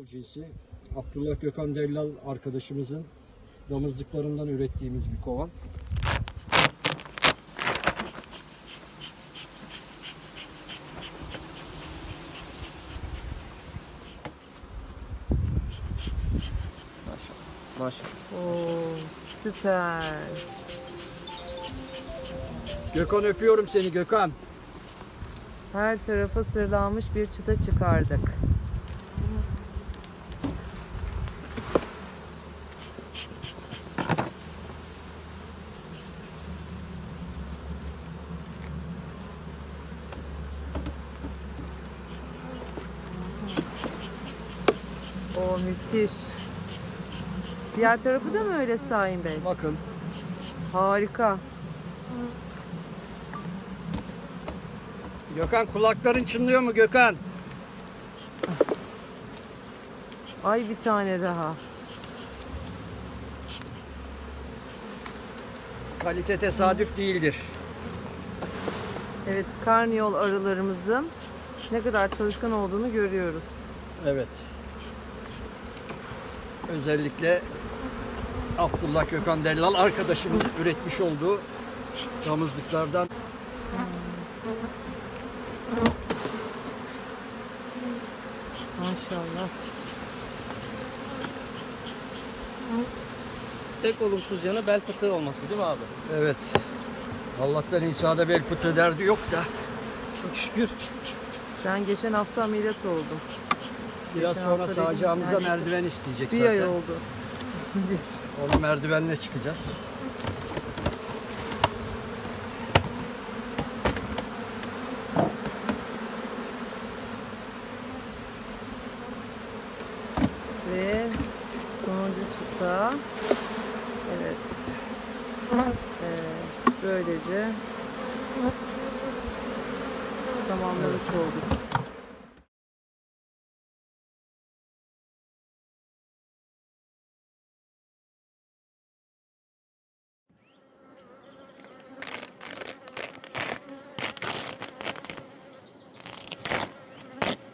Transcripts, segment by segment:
Yolcusu Abdullah Gökhan Dellal arkadaşımızın damızlıklarından ürettiğimiz bir kovan. Maşallah. Maşallah. Oo, süper. Gökhan öpüyorum seni Gökhan. Her tarafa sırlanmış bir çıta çıkardık. O müthiş. Diğer tarafı da mı öyle Sahin Bey? Bakın Harika. Gökhan kulakların çınlıyor mu Gökhan? Ay bir tane daha. Kalite tesadüf değildir. Evet, karniyol arılarımızın ne kadar çalışkan olduğunu görüyoruz. Evet. Özellikle Abdullah Gökhan Dellal arkadaşımız üretmiş olduğu damızlıklardan Maşallah. Tek olumsuz yanı bel fıtığı olması değil mi abi? evet. Allah'tan İsa'da bel fıtığı derdi yok da Çok şükür. Ben geçen hafta ameliyat oldum. Biraz Geçen sonra hafta sağacağımıza neredeyse merdiven isteyecek Bir zaten. ay oldu. Onu merdivenle çıkacağız. Ve sonuncu çıta. Evet. Evet. Böylece tamamlamış olduk.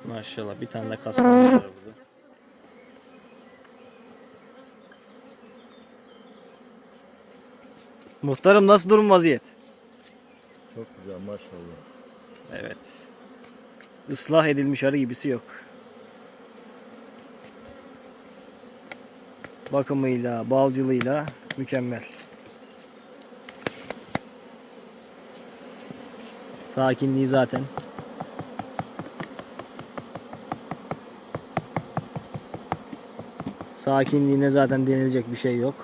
Maşallah bir tane de kasmamız var burada. Muhtarım nasıl durum vaziyet? Çok güzel maşallah. Evet. Islah edilmiş arı gibisi yok. Bakımıyla, balcılığıyla mükemmel. Sakinliği zaten. Sakinliğine zaten denilecek bir şey yok.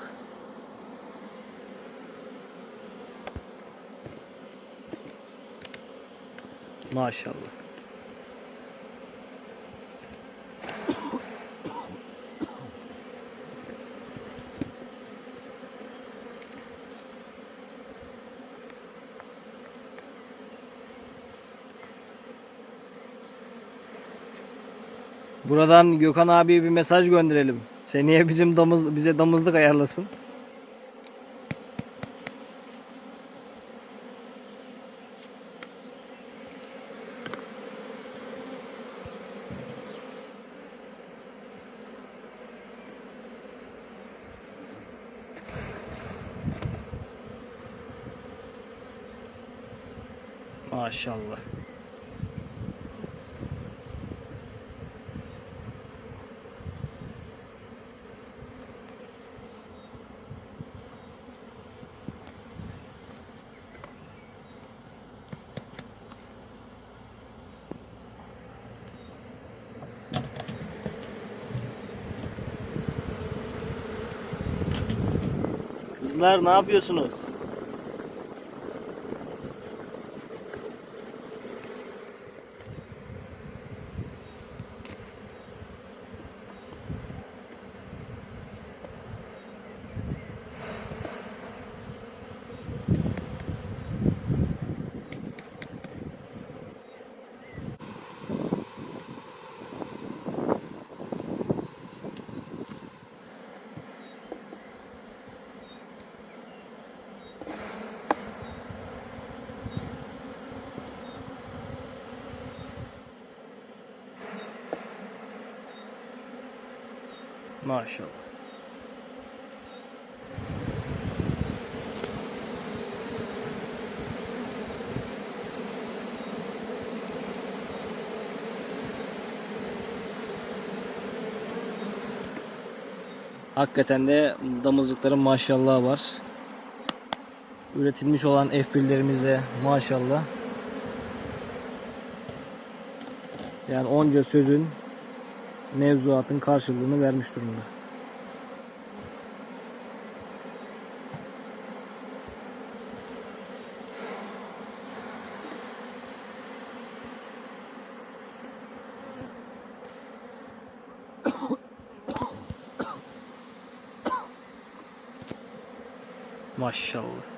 Maşallah. Buradan Gökhan abiye bir mesaj gönderelim. Seneye bizim damız bize damızlık ayarlasın. Maşallah. Kızlar ne yapıyorsunuz? Maşallah. Hakikaten de damızlıkların maşallahı var. Üretilmiş olan F1'lerimiz de maşallah. Yani onca sözün mevzuatın karşılığını vermiş durumda. Maşallah.